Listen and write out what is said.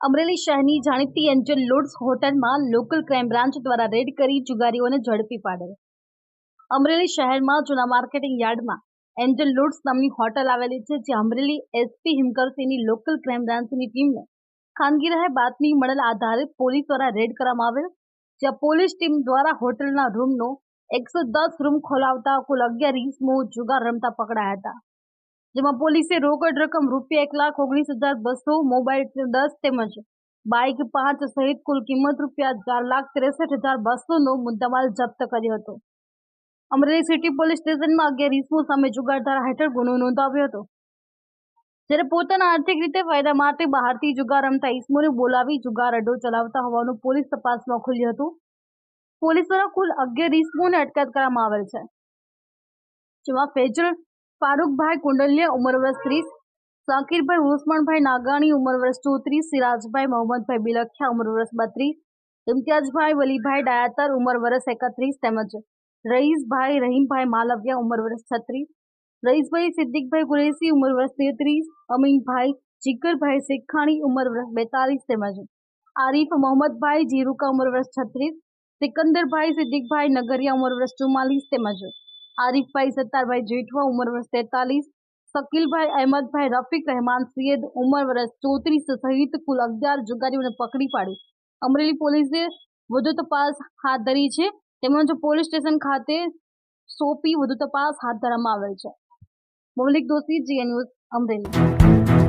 અમરેલી શહેરની જાણીતી એન્જલ લુડ્સ હોટલમાં લોકલ ક્રાઇમ બ્રાન્ચ દ્વારા રેડ કરી જુગારીઓને ઝડપી પાડેલ અમરેલી શહેરમાં જૂના માર્કેટિંગ યાર્ડમાં એન્જલ લુડ્સ નામની હોટલ આવેલી છે જ્યાં અમરેલી એસપી હિમકરસિંહની લોકલ ક્રાઇમ બ્રાન્ચની ટીમને ખાનગી રહે બાતમી મળેલ આધારે પોલીસ દ્વારા રેડ કરવામાં આવેલ, જ્યાં પોલીસ ટીમ દ્વારા હોટલના રૂમનો એકસો દસ રૂમ ખોલાવતા કુલ અગિયાર ઇસમો જુગાર રમતા પકડાયા હતા. જેમાં પોલીસે રોકડ રકમ રૂપિયા એક લાખ ઓગણીસ હજાર બસો મોબાઈલ દસ તેમજ બાઇક પાંચ સહિત કુલ કિંમત રૂપિયા ચાર લાખ ત્રેસઠ હજાર બસોનો મુદ્દામાલ જપ્ત કર્યો હતો. અમરેલી સિટી પોલીસ સ્ટેશનમાં અગિયાર ઇસમો સામે જુગાર ધારા હેઠળ ગુનો નોંધાવ્યો હતો. જ્યારે પોતાના આર્થિક રીતે ફાયદા માટે બહારથી જુગાર રમતા ઇસમોને બોલાવી જુગાર અડ્ડો ચલાવતા હોવાનું પોલીસ તપાસમાં ખુલ્યું હતું. પોલીસ દ્વારા કુલ અગિયાર ઇસમોને અટકાયત કરવામાં આવેલ છે. જેમાં ફેજલ ફારૂકભાઈ કુંડલિયા ઉંમર વર્ષ ત્રીસ, સાકીરભાઈ ઉસ્માનભાઈ નાગાણી ઉંમર વર્ષ ચોત્રીસ, સિરાજભાઈ મોહમ્મદભાઈ બિલખિયા ઉંમર વર્ષ બત્રીસ ઇમ્તિયાજભાઈ વલીભાઈ ડાયાતર ઉંમર વર્ષ એકત્રીસ, તેમજ રઈસભાઈ રહીમભાઈ માલવિયા ઉંમર વર્ષ છત્રીસ, રઈસભાઈ સિદ્દીકભાઈ કુરેશી ઉંમર વર્ષ તેત્રીસ, અમીનભાઈ જીકરભાઈ શેખાણી ઉંમર વર્ષ બેતાલીસ, તેમજ આરીફ મોહમ્મદભાઈ જીરુકા ઉંમર વર્ષ છત્રીસ, સિકંદરભાઈ સિદ્દીકભાઈ નગરિયા ઉંમર વર્ષ ચુમ્માલીસ, તેમજ આરીફભાઈ સત્તારભાઈ જેઠવા, ઉંમર વર્ષ તેતાલીસ. શકીલભાઈ અહેમદભાઈ રફીક રહેમાન સૈયદ, ઉંમર વર્ષ ચોત્રીસ સહિત કુલ અગિયાર જુગારીઓને પકડી પાડી અમરેલી પોલીસે વધુ તપાસ હાથ ધરી છે. તેમજ પોલીસ સ્ટેશન ખાતે સોંપી વધુ તપાસ હાથ ધરવામાં આવેલ છે. Maulik Doshi, GN news, Amreli.